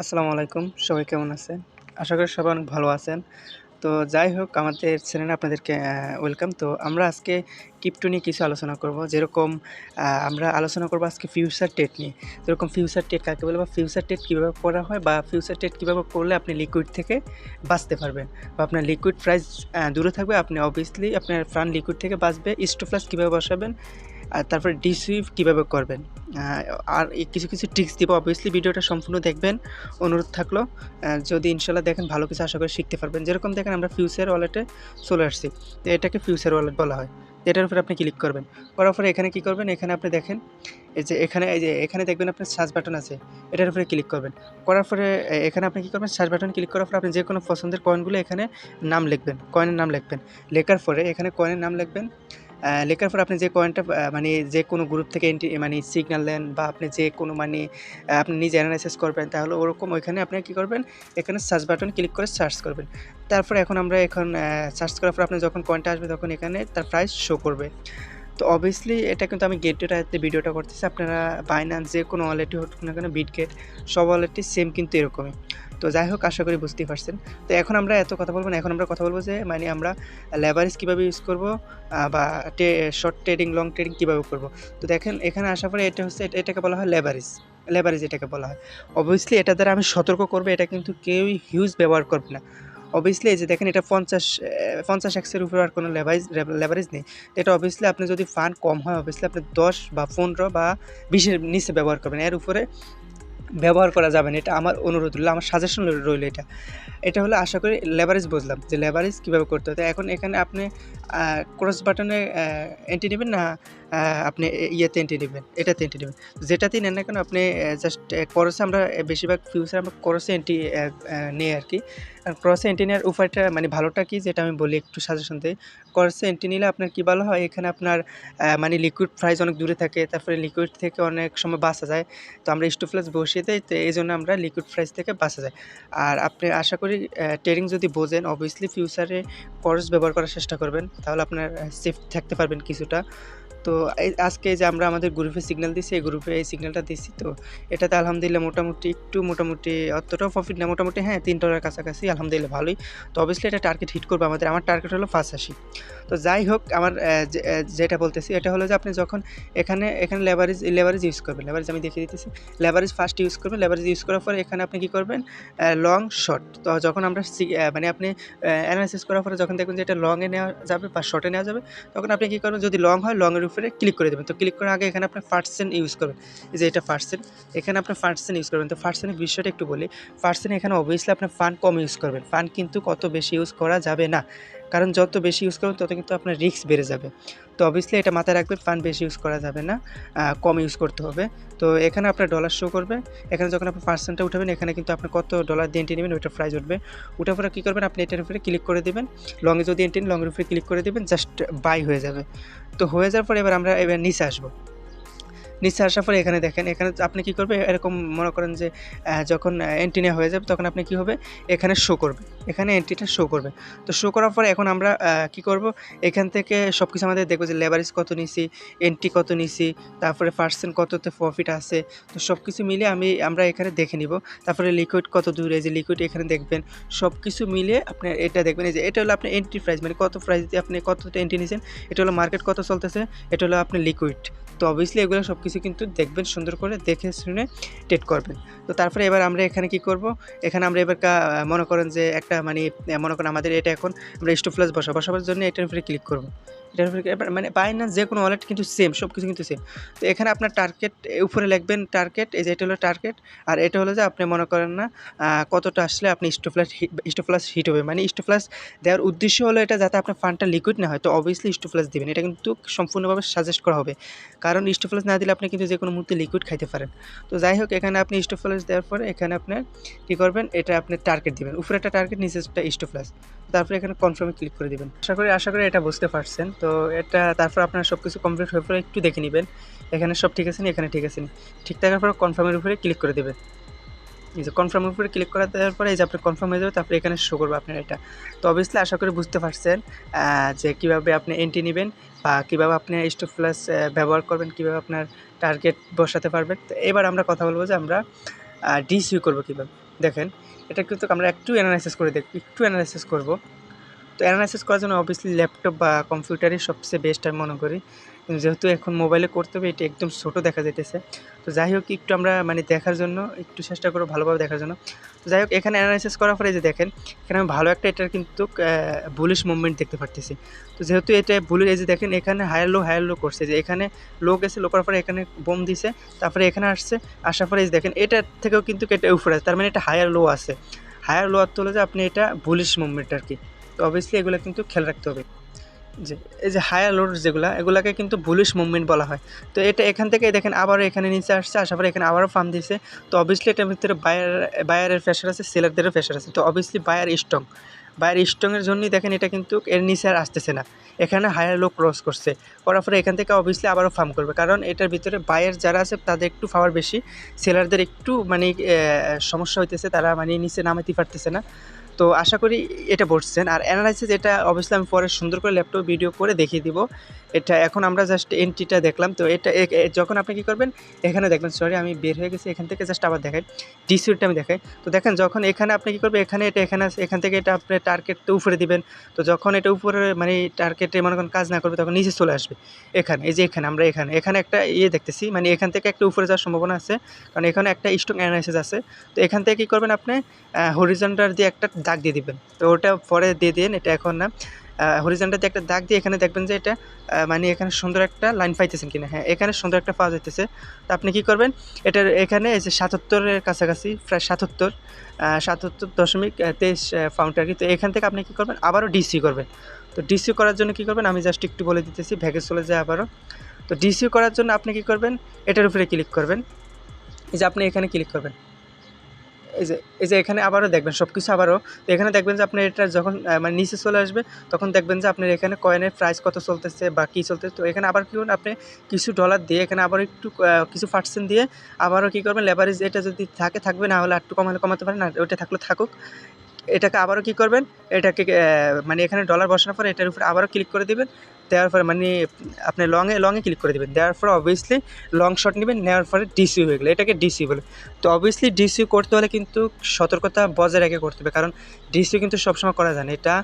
আসসালামু আলাইকুম, সবাই কেমন আছেন? আশা করি সবাই অনেক ভালো আছেন। তো যাই হোক, আমাদের চ্যানেলে আপনাদেরকে ওয়েলকাম তো আমরা আজকে টিপটু নিয়ে কিছু আলোচনা করব। যেরকম আমরা আলোচনা করব আজকে ফিউচার টেট নিয়ে। যেরকম ফিউচার টেট কাকে বলে বা ফিউচার টেট কীভাবে করা হয় বা ফিউচার টেট কীভাবে করলে আপনি লিকুইড থেকে বাঁচতে পারবেন বা আপনার লিকুইড প্রাইস দূরে থাকবে। আপনি অবভিয়াসলি আপনার ফ্রান লিকুইড থেকে বাঁচবে। স্টোফ্লাস কীভাবে বসাবেন? আর তারপরে ডিসুইভ কীভাবে করবেন? আর কিছু কিছু ট্রিক্স দিব। অবভিয়াসলি ভিডিওটা সম্পূর্ণ দেখবেন। অনুরোধ থাকল যদি ইনশাল্লাহ দেখেন ভালো কিছু, আশা করি শিখতে পারবেন। যেরকম দেখেন আমরা ফিউচার ওয়ালেটে চলে আসছি। এটাকে ফিউচার ওয়ালেট বলা হয়। এটার উপরে আপনি ক্লিক করবেন। করার পরে এখানে কি করবেন? এখানে আপনি দেখেন, এই যে এখানে, এই যে এখানে দেখবেন আপনার সার্চ বাটন আছে। এটার উপরে ক্লিক করবেন। করার পরে এখানে আপনি কি করবেন? সার্চ বাটন ক্লিক করার পরে আপনি যে কোনো পছন্দের কয়েনগুলো এখানে নাম লিখবেন। কয়েনের নাম লিখবেন। লেখার পরে এখানে কয়েনের নাম লিখবেন। লেখার পর আপনি যে কয়েনটা মানে যে কোনো গ্রুপ থেকে এন্ট্রি মানে সিগন্যাল দেন বা আপনি যে কোনো মানে আপনি নিজে অ্যানালাইসিস করবেন, তাহলে ওরকম ওইখানে আপনি কী করবেন? এখানে সার্চ বাটন ক্লিক করে সার্চ করবেন। তারপরে এখন আমরা এখন সার্চ করার পর আপনি যখন কয়েনটা আসবে তখন এখানে তার প্রাইস শো করবে। তো অবভিয়াসলি এটা কিন্তু আমি গেট ভিডিওটা করতেছি। আপনারা বাইনান্স যে কোনো ওয়ালেটই হোক না কেন বিটগেট সব ওয়ালেটই সেম কিন্তু এরকমই। তো যাই হোক, আশা করি বুঝতেই পারছেন। তো এখন আমরা এত কথা বলব না, এখন আমরা কথা বলব যে মানে আমরা লেভারেজ কীভাবে ইউজ করব বা শর্ট ট্রেডিং লং ট্রেডিং কীভাবে করব। তো দেখেন, এখানে আসার পরে এটা হচ্ছে, এটা- এটাকে বলা হয় লেভারেজ লেভারেজ এটাকে বলা হয়। অবভিয়াসলি এটা দ্বারা আমি সতর্ক করব, এটা কিন্তু কেউই হিউজ ব্যবহার করবে না। অবভিয়াসলি যে দেখেন, এটা পঞ্চাশ পঞ্চাশ এক্সের উপরে আর কোনো লেভারেজ লেভারেজ নেই। এটা অবভিয়াসলি আপনি যদি ফান্ড কম হয় অবভিয়াসলি আপনি দশ বা পনেরো বা বিশের নিচে ব্যবহার করবেন। এর উপরে ব্যবহার করা যাবে না, এটা আমার অনুরোধ রইল, আমার সাজেশন রইল এটা। এটা হলো আশা করি লেভারেজ বুঝলাম, যে লেভারেজ কীভাবে করতে হয়। তো এখন এখানে আপনি ক্রস বাটনে এন্ট্রি নেবেন না আপনি ইয়েতে এন্ট্রি নেবেন এটাতে এন্ট্রি নেবেন। যেটাতেই নেন না কেন, আপনি জাস্ট ক্রসে আমরা বেশিরভাগ ফিউচার আমরা ক্রসে এন্ট্রি নিই আর কি। ক্রসে এন্ট্রি নেওয়ার উপায়টা মানে ভালোটা কি, যেটা আমি বলি একটু সাজেশন দিই। ক্রসে এন্ট্রি নিলে আপনার কী ভালো হয়, এখানে আপনার মানে লিকুইড প্রাইস অনেক দূরে থাকে, তারপরে লিকুইড থেকে অনেক সময় বাঁচা যায়। তো আমরা স্টু স্টোফ্লাস বসিয়ে দিই, তো এই জন্য আমরা লিকুইড প্রাইস থেকে বাঁচা যায়। আর আপনি আশা করি ট্রেডিং যদি বোঝেন অবভিয়াসলি ফিউচারে করস ব্যবহার করার চেষ্টা করবেন, তাহলে আপনার সেফ থাকতে পারবেন কিছুটা। তো আজকে যে আমরা আমাদের গ্রুপে সিগন্যাল দিছি, এই গ্রুপে এই সিগন্যালটা দিছি, তো এটাতে আলহামদুলিল্লাহ মোটামুটি একটু মোটামুটি অতটাও প্রফিট না, মোটামুটি হ্যাঁ তিন ডলার কাছাকাছি, আলহামদুলিল্লাহ ভালোই। তো অবভিয়াসলি এটা টার্গেট হিট করবে আমাদের, আমার টার্গেট হলো আশি। তো যাই হোক, আমার যেটা বলতেছি, এটা হলো যে আপনি যখন এখানে এখানে লেভারেজ লেভারেজ ইউজ করবেন লেভারেজ আমি দেখিয়ে দিতেছি। লেভারেজ ফার্স্ট ইউজ করবেন লেভারেজ ইউজ করার পরে এখানে আপনি কী করবেন? লং শর্ট তো যখন আমরা মানে আপনি অ্যানালাইসিস করার পরে যখন দেখবেন যে এটা লংয়ে নেওয়া যাবে বা শর্টে নেওয়া যাবে, তখন আপনি কী করবেন? যদি লং হয় লংয়ের উপরে ক্লিক করে দেবেন। তো ক্লিক করার আগে এখানে আপনি পার্সেন্ট ইউজ করবেন। এই যে এটা পার্সেন্ট এখানে আপনি পার্সেন্ট ইউজ করবেন। তো পার্সেন্টের বিষয়টা একটু বলি। পার্সেন্ট এখানে অবভিয়াসলি আপনি ফান কম ইউজ করবেন। ফান কিন্তু কত বেশি ইউজ করা যাবে না। কারণ যত বেশি ইউজ করবেন, তত কিন্তু আপনার রিস্ক বেড়ে যাবে। তো অবভিয়াসলি এটা মাথায় রাখবেন ফান্ড বেশি ইউজ করা যাবে না কম ইউজ করতে হবে। তো এখানে আপনার ডলার শো করবে। এখানে যখন আপনি পার্সেন্টটা উঠাবেন, এখানে কিন্তু আপনি কত ডলার দিয়ে এন্ট্রি নেবেন ওইটা প্রাইজ উঠবে। উঠার পরে কী করবেন, আপনি এটার উপরে ক্লিক করে দেবেন। লংয়ে যদি এন্ট্রি লংয়ের উপরে ক্লিক করে দেবেন জাস্ট বাই হয়ে যাবে। তো হয়ে যাওয়ার পরে এবার আমরা এবার নিচে আসব। নিচে আসার পরে এখানে দেখেন, এখানে আপনি কি করবে? এরকম মনে করেন যে যখন নেওয়া হয়ে যাবে, তখন আপনি কি হবে? এখানে শো করবে। এখানে এন্ট্রিটা শো করবে। তো শো করার পরে এখন আমরা কি করব? এখান থেকে সব কিছু আমাদের দেখব যে লেবারিজ কত নিছি এন্ট্রি কত নিছি, তারপরে পার্সেন্ট কততে প্রফিট আছে। তো সব কিছু মিলে আমি, আমরা এখানে দেখে নিব। তারপরে লিকুইড কত দূরে? যে লিকুইড এখানে দেখবেন। সব কিছু মিলিয়ে আপনি এটা দেখবেন। এই যে এটা হলো আপনার এন্ট্রি প্রাইস মানে কত প্রাইস দিয়ে আপনি কতটা এন্ট্রি নিয়েছেন এটা হলো মার্কেট কত চলতেছে? এটা হলো আপনার লিকুইড তো অবভিয়াসলি এগুলো সব কিছু কিন্তু দেখবেন, সুন্দর করে দেখে শুনে টেট করবেন। তো তারপরে এবার আমরা এখানে কি করব? এখানে আমরা এবার মনে করেন যে একটা মানে মনে করেন আমাদের এটা এখন আমরা স্টোভ ফ্লাস বসা বসাবার জন্য এটার উপরে ক্লিক করব। মানে বাইনান্স যে কোনো ওয়ালেট কিন্তু সেম সব কিছু কিন্তু সেম তো এখানে আপনার টার্গেট উপরে লিখবেন টার্গেট এই যে এটা হলো টার্গেট আর এটা হলো যে আপনি মনে করেন না কতটা আসলে আপনি স্টোফ্লাস স্টোফ্লাস হিট হবে। মানে স্টোফ্লাস দেওয়ার উদ্দেশ্য হলো এটা যাতে আপনার ফান্ডটা লিকুইড না হয়, তো অবভিয়াসলি স্টোফ্লাস দিবেন। এটা কিন্তু সম্পূর্ণভাবে সাজেস্ট করা হবে। কারণ স্টোফ্লাস না দিলে আপনি কিন্তু যে কোনো মুহূর্তে লিকুইড খাইতে পারেন। তো যাই হোক, এখানে আপনি স্টোফ্লাস দেওয়ার পরে এখানে আপনার কী করবেন, এটা আপনি টার্গেট দিবেন। উপরে একটা টার্গেট নিচে একটা স্টোফ্লাস তারপরে এখানে কনফার্মে ক্লিক করে দেবেন। আশা করি আশা করি এটা বুঝতে পারছেন। তো এটা তারপর আপনার সব কিছু কমপ্লিট হয়ে পরে একটু দেখে নেবেন। এখানে সব ঠিক আছে নি? এখানে ঠিক আছে নি? ঠিক থাকার পরে কনফার্মের উপরে ক্লিক করে দেবেন। এই যে কনফার্মের উপরে ক্লিক করা দেওয়ার পরে এই যে আপনার কনফার্ম হয়ে যাবে, তারপরে এখানে শো করবে আপনার এটা। তো অবভিয়াসলি আশা করি বুঝতে পারছেন যে কীভাবে আপনি এন্ট্রি নেবেন বা কীভাবে আপনি স্টোভ প্লাস ব্যবহার করবেন, কীভাবে আপনার টার্গেট বসাতে পারবেন। তো এবার আমরা কথা বলব যে আমরা ডিসিউ করব কীভাবে। দেখেন, এটা কিন্তু আমরা একটু অ্যানালাইসিস করে দেখব একটু অ্যানালাইসিস করব। তো অ্যানালাইসিস করার জন্য অবভিয়াসলি ল্যাপটপ বা কম্পিউটারই সবচেয়ে বেস্ট আমি মনে করি। যেহেতু এখন মোবাইলে করতে হবে, এটা একদম ছোটো দেখা যেতেছে তো যাই হোক, একটু আমরা মানে দেখার জন্য, একটু চেষ্টা করব ভালোভাবে দেখার জন্য। তো যাই হোক, এখানে অ্যানালাইসিস করার পরে যে দেখেন, এখানে আমি ভালো একটা এটার কিন্তু বুলিশ মুভমেন্ট দেখতে পারতেছি। তো যেহেতু এটা বুলিশ এই যে দেখেন, এখানে হায়ার লো হায়ার লো করছে। যে এখানে লো গেছে লো করার পরে এখানে বোম দিছে, তারপরে এখানে আসছে, আসার পরে এই দেখেন, এটার থেকেও কিন্তু এটা উপরে আছে। তার মানে এটা হায়ার লো আছে। হায়ার লো অর্থ হলো যে আপনি এটা বুলিশ মুভমেন্ট আর কি অবভিয়াসলি এগুলো কিন্তু খেয়াল রাখতে হবে। যে, এই যে হায়ার লোড যেগুলো, এগুলোকে কিন্তু বুলিশ মুভমেন্ট বলা হয়। তো এটা এখান থেকে দেখেন আবারও এখানে নিচে আসছে, আসার পরে এখানে আবারও ফার্ম দিয়েছে তো অবভিয়াসলি এটার ভিতরে বায়ার বায়ারের প্রেশার আছে সেলারদেরও প্রেশার আছে। তো অবভিয়াসলি বায়ার স্ট্রং বায়ার স্ট্রংয়ের জন্যই দেখেন এটা কিন্তু এর নিচে আর আসতেছে না। এখানে হায়ার লো ক্রস করছে। করার পরে এখান থেকে অবভিয়াসলি আবারও ফার্ম করবে। কারণ এটার ভিতরে বায়ার যারা আছে, তাদের একটু পাওয়ার বেশি। সেলারদের একটু মানে সমস্যা হইতেছে, তারা মানে নিচে নামাতে পারতেছে না। তো আশা করি এটা বসছেন। আর অ্যানালাইসিস এটা অবশ্যই আমি পরে সুন্দর করে ল্যাপটপ ভিডিও করে দেখিয়ে দিব। এটা এখন আমরা জাস্ট এন্ট্রিটা দেখলাম। তো এটা যখন আপনি কী করবেন, এখানে দেখবেন সরি আমি বের হয়ে গেছি, এখান থেকে জাস্ট আবার দেখাই। ডিসিউটা আমি দেখাই। তো দেখেন, যখন এখানে আপনি কী করবেন, এখানে এটা, এখানে এখান থেকে এটা আপনি টার্গেটটা উপরে দিবেন। তো যখন এটা উপরে মানে টার্গেটে মনে করেন কাজ না করবে, তখন নিচে চলে আসবে। এখানে, এই যে এখানে, আমরা এখানে এখানে একটা ইয়ে দেখতেছি মানে এখান থেকে একটা উপরে যাওয়ার সম্ভাবনা আছে। কারণ এখানে একটা স্ট্রং অ্যানালাইসিস আছে। তো এখান থেকে কী করবেন আপনি হরিজেন্টার দিয়ে একটা দাগ দিয়ে দিবেন। তো ওটা পরে দিয়ে দিন, এটা এখন না হরিজেন্টার দিয়ে একটা দাগ দিয়ে এখানে দেখবেন যে এটা মানে এখানে সুন্দর একটা লাইন পাইতেছেন কিনা। হ্যাঁ এখানে সুন্দর একটা পাওয়া যাইতেছে। তো আপনি কী করবেন, এটার এখানে এই যে সাতাত্তরের কাছাকাছি, প্রায় সাতাত্তর সাতাত্তর দশমিক তেইশ ফাউন্ড আর কি। তো এখান থেকে আপনি কী করবেন, আবারও ডিসি করবেন। তো ডিসি করার জন্য কী করবেন, আমি জাস্ট একটু বলে দিতেছি ভ্যাগে চলে যায় আবারও। তো ডিসি করার জন্য আপনি কী করবেন, এটার উপরে ক্লিক করবেন। এই যে আপনি এখানে ক্লিক করবেন। এই যে এই যে এখানে আবারও দেখবেন সব কিছু আবারও, তো এখানে দেখবেন যে আপনার এটা যখন মানে নিচে চলে আসবে, তখন দেখবেন যে আপনার এখানে কয়েনের প্রাইস কত চলতেছে বা কী চলতেছে। তো এখানে আবার কী করুন আপনি কিছু ডলার দিয়ে এখানে আবার একটু কিছু পার্সেন্ট দিয়ে আবারও কী করবেন লেবারেজ এটা যদি থাকে, থাকবে, না হলে একটু কমালে কমাতে পারেন না ওইটা থাকলে থাকুক। এটাকে আবারও কী করবেন, এটাকে মানে এখানে ডলার বসানোর পর এটার উপরে আবারও ক্লিক করে দেবেন। দেওয়ার পরে মানে আপনি লংয়ে লংয়ে ক্লিক করে দেবেন। দেওয়ার পরে অবভিয়াসলি লং শট নেবেন, নেওয়ার পরে ডিসি হয়ে গেলো। এটাকে ডিসি বলে। তো অবভিয়াসলি ডিসি করতে হলে কিন্তু সতর্কতা বজায় রেখে করতে হবে, কারণ ডিসি কিন্তু সবসময় করা যায় না। এটা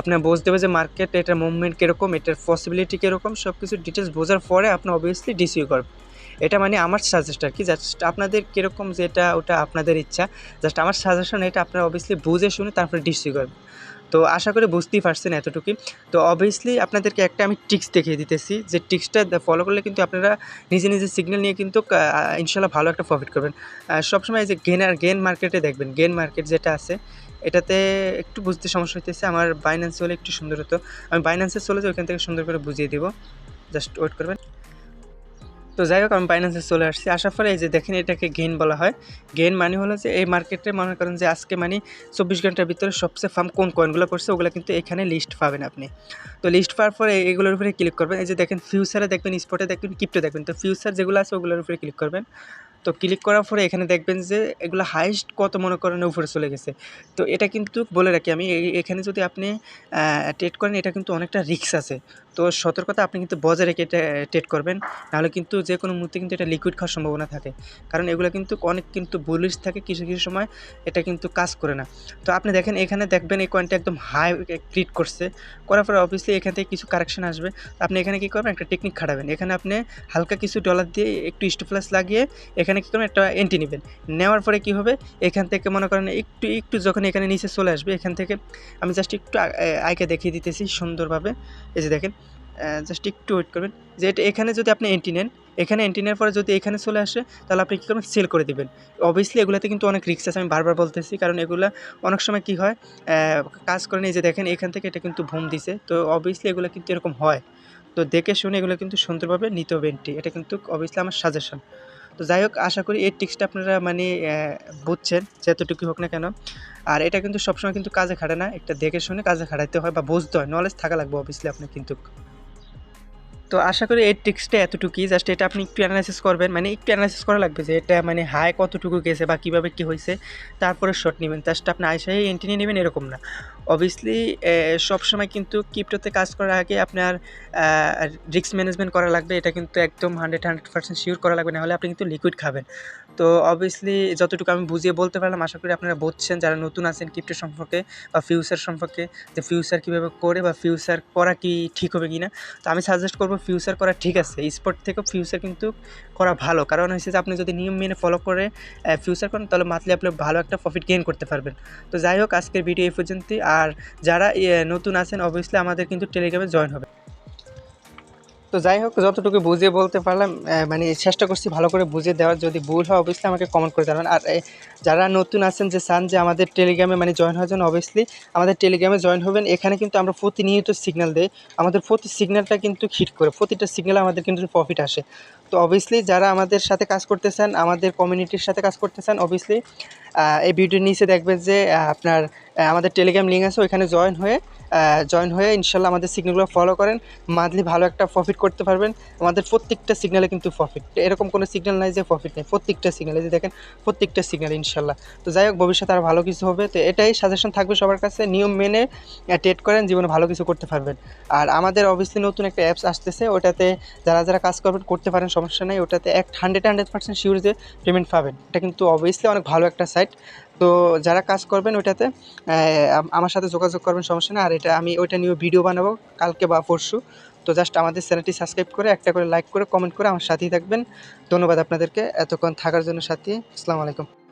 আপনার বুঝতে হবে যে মার্কেট এটার মুভমেন্ট কীরকম, এটার পসিবিলিটি কীরকম সব কিছু ডিটেলস বোঝার পরে আপনি অবভিয়াসলি ডিসিউ করবেন। এটা মানে আমার সাজেস্ট আর কি জাস্ট আপনাদের কীরকম যেটা, ওটা আপনাদের ইচ্ছা। জাস্ট আমার সাজেশন এটা আপনারা অবভিয়াসলি বুঝে শুনে তারপরে ডিসিউ করবেন। তো আশা করি বুঝতেই পারছেন এতটুকুই। তো অবভিয়াসলি আপনাদেরকে একটা আমি টিক্স দেখিয়ে দিতেছি। যে টিক্সটা ফলো করলে কিন্তু আপনারা নিজে নিজে সিগন্যাল নিয়ে কিন্তু ইনশাল্লাহ ভালো একটা প্রফিট করবেন। সবসময় যে গেন আর গেন মার্কেটে দেখবেন। গেন মার্কেট যেটা আছে, এটাতে একটু বুঝতে সমস্যা হইতেছে। আমার বাইন্যান্স হলে একটু সুন্দর হতো। আমি বাইন্যান্সে চলে যাই, ওইখান থেকে সুন্দর করে বুঝিয়ে দিব। জাস্ট ওয়েট করবেন। তো যাই হোক, আমি বাইন্যান্সে চলে আসছি। আসার পরে এই যে দেখেন, এটাকে গেন বলা হয়। গেন মানে হলো যে এই মার্কেটে মনে করেন যে আজকে মানে চব্বিশ ঘণ্টার ভিতরে সবচেয়ে ফার্ম কোন কয়েনগুলো করছে, ওগুলো কিন্তু এখানে লিস্ট পাবেন আপনি। তো লিস্ট পাওয়ার পরে এগুলোর উপরে ক্লিক করবেন। এই যে দেখেন ফিউচারে দেখবেন স্পটে দেখবেন কিপ্টে দেখবেন। তো ফিউচার যেগুলো আছে, ওগুলোর উপরে ক্লিক করবেন। তো ক্লিক করার পরে এখানে দেখবেন যে এগুলো হাইস্ট কত মনে করেন উপরে চলে গেছে। তো এটা কিন্তু বলে রাখি আমি এখানে যদি আপনি ট্রেড করেন, এটা কিন্তু অনেকটা রিক্স আছে। তো সতর্কতা আপনি কিন্তু বজায় রেখে ট্রেড করবেন। নাহলে কিন্তু যে কোনো মুহূর্তে কিন্তু এটা লিকুইড খাওয়ার সম্ভাবনা থাকে। কারণ এগুলো কিন্তু অনেক কিন্তু বুলিশ থাকে, কিছু কিছু সময় এটা কিন্তু কাজ করে না। তো আপনি দেখেন, এখানে দেখবেন এই কয়েনটা একদম হাই ক্রিট করছে। করার পরে অবভিয়াসলি এখান থেকে কিছু কারেকশন আসবে। আপনি এখানে কী করবেন? একটা টেকনিক খাটাবেন। এখানে আপনি হালকা কিছু ডলার দিয়ে একটু স্টোপ্লাস লাগিয়ে এখানে কী করবেন? একটা এন্ট্রি নেবেন। নেওয়ার পরে কী হবে? এখান থেকে মনে করেন একটু একটু যখন এখানে নিচে চলে আসবে, এখান থেকে আমি জাস্ট একটু আইকে দেখিয়ে দিতেছি সুন্দরভাবে। এই যে দেখেন জাস্ট একটু ওয়েট করবেন। যে এটা এখানে যদি আপনি এন্ট্রি নেন, এখানে এন্ট্রি নেওয়ার পরে যদি এখানে চলে আসে, তাহলে আপনি কী করবেন? সেল করে দেবেন। অবভিয়াসলি এগুলোতে কিন্তু অনেক রিক্স আছে, আমি বারবার বলতেছি, কারণ এগুলো অনেক সময় কী হয় কাজ করে নিয়ে যে দেখেন, এখান থেকে এটা কিন্তু ভুম দিছে। তো অবভিয়াসলি এগুলো কিন্তু এরকম হয়। তো দেখে শুনে এগুলো কিন্তু সুন্দরভাবে নিতে হবে এন্ট্রি এটা কিন্তু অবভিয়াসলি আমার সাজেশন তো যাই হোক, আশা করি এই টিক্সটা আপনারা মানে বুঝছেন যতটুকু হোক না কেন। আর এটা কিন্তু সবসময় কিন্তু কাজে খাটে না। একটা দেখে শুনে কাজে খাটাইতে হয় বা বুঝতে হয়। নলেজ থাকা লাগবে অবভিয়াসলি আপনার কিন্তু। তো আশা করি এই টিক্সটা এতটুকুই। জাস্ট এটা আপনি একটু অ্যানালাইসিস করবেন। মানে একটু অ্যানালাইসিস করা লাগবে যে এটা মানে হাই কতটুকু গেছে বা কীভাবে কী হয়েছে। তারপরে শট নেবেন। জাস্ট আপনি আইসাই এন্ট্রি নিয়ে নেবেন, এরকম না। অবভিয়াসলি সবসময় কিন্তু ক্রিপ্টোতে কাজ করার আগে আপনার রিস্ক ম্যানেজমেন্ট করা লাগবে। এটা কিন্তু একদম হান্ড্রেড হান্ড্রেড পার্সেন্ট শিওর করা লাগবে। না হলে আপনি কিন্তু লিকুইড খাবেন। তো অবভিয়াসলি যতটুকু আমি বুঝিয়ে বলতে পারলাম, আশা করি আপনারা বুঝছেন যারা নতুন আছেন ক্রিপ্টো সম্পর্কে বা ফিউচার সম্পর্কে, যে ফিউচার কীভাবে করে বা ফিউচার করা কি ঠিক হবে কি না তো আমি সাজেস্ট করব ফিউচার করা ঠিক আছে স্পোর্ট থেকেও ফিউচার কিন্তু করা ভালো। কারণ হচ্ছে যে আপনি যদি নিয়ম মেনে ফলো করে ফিউচার করেন, তাহলে মাতলে আপনি ভালো একটা প্রফিট গেইন করতে পারবেন। তো যাই হোক, আজকের ভিডিও এই পর্যন্তই। আর যারা নতুন আছেন অবভিয়াসলি আমাদের কিন্তু টেলিগ্রামে জয়েন হবে। তো যাই হোক, যতটুকু বুঝিয়ে বলতে পারলাম মানে চেষ্টা করছি ভালো করে বুঝিয়ে দেওয়ার। যদি ভুল হয় অবভিয়াসলি আমাকে কমেন্ট করে জানাবেন। আর যারা নতুন আছেন যে চান যে আমাদের টেলিগ্রামে মানে জয়েন হওয়ার জন্য অবভিয়াসলি আমাদের টেলিগ্রামে জয়েন হবেন। এখানে কিন্তু আমরা প্রতিনিয়ত সিগন্যাল দেই। আমাদের প্রতি সিগন্যালটা কিন্তু হিট করে, প্রতিটা সিগন্যালে আমাদের কিন্তু প্রফিট আসে। তো অবভিয়াসলি যারা আমাদের সাথে কাজ করতে চান, আমাদের কমিউনিটির সাথে কাজ করতে চান অবভিয়াসলি এই ভিডিওর নিচে দেখবেন যে আপনার আমাদের টেলিগ্রাম লিঙ্ক আছে, ওইখানে জয়েন হয়ে জয়েন হয়ে ইনশাল্লাহ আমাদের সিগনালগুলো ফলো করেন। মান্থলি ভালো একটা প্রফিট করতে পারবেন। আমাদের প্রত্যেকটা সিগনালে কিন্তু প্রফিট এরকম কোনো সিগনাল নাই যে প্রফিট নেই। প্রত্যেকটা সিগনালে যে দেখেন, প্রত্যেকটা সিগনাল ইনশাল্লাহ। তো যাই হোক, ভবিষ্যতে আর ভালো কিছু হবে। তো এটাই সাজেশন থাকবে সবার কাছে। নিয়ম মেনে ট্রেড করেন, জীবনে ভালো কিছু করতে পারবেন। আর আমাদের অবভিয়াসলি নতুন একটা অ্যাপস আসতেছে। ওটাতে যারা যারা কাজ করবেন, করতে পারেন, সমস্যা নেই। ওটাতে এক হান্ড্রেড হান্ড্রেড পার্সেন্ট শিওর যে পেমেন্ট পাবেন। এটা কিন্তু অবভিয়াসলি অনেক ভালো একটা সাইট তো যারা কাজ করবেন ওইটাতে আমার সাথে যোগাযোগ করবেন, সমস্যা না আর এটা আমি ওইটা নিয়ে ভিডিও বানাবো কালকে বা পরশু। তো জাস্ট আমাদের চ্যানেলটি সাবস্ক্রাইব করে, একটা করে লাইক করে কমেন্ট করে আমার সাথেই থাকবেন। ধন্যবাদ আপনাদেরকে এতক্ষণ থাকার জন্য সাথে। আসসালামু আলাইকুম।